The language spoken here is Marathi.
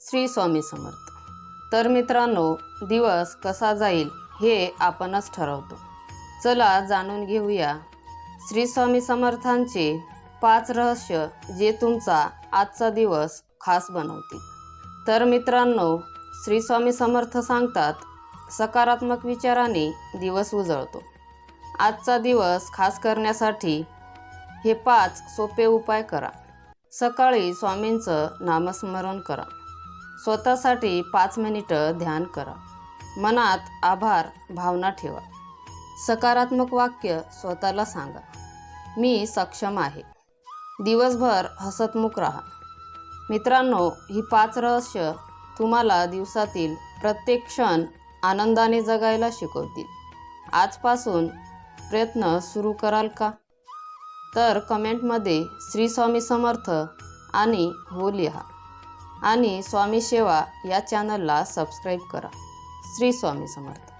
श्री स्वामी समर्थ. तर मित्रांनो दिवस कसा जाईल हे आपणच ठरवतो. चला जाणून घेऊया. श्री स्वामी समर्थांचे पाच रहस्य जे तुमचा आजचा दिवस खास बनवतील. तर मित्रांनो श्री स्वामी समर्थ सांगतात सकारात्मक विचाराने दिवस उजळतो. आजचा दिवस खास करण्यासाठी हे पाच सोपे उपाय करा. सकाळी स्वामींचं नामस्मरण करा. स्वतःसाठी पाच मिनिटं ध्यान करा. मनात आभार भावना ठेवा. सकारात्मक वाक्य स्वतःला सांगा. मी सक्षम आहे. दिवसभर हसतमुख राहा. मित्रांनो ही पाच रहस्य तुम्हाला दिवसातील प्रत्येक क्षण आनंदाने जगायला शिकवतील. आजपासून प्रयत्न सुरू कराल का? तर कमेंटमध्ये श्री स्वामी समर्थ आणि हो लिहा. आणि स्वामी सेवा या चॅनलला सबस्क्राईब करा. श्री स्वामी समर्थ.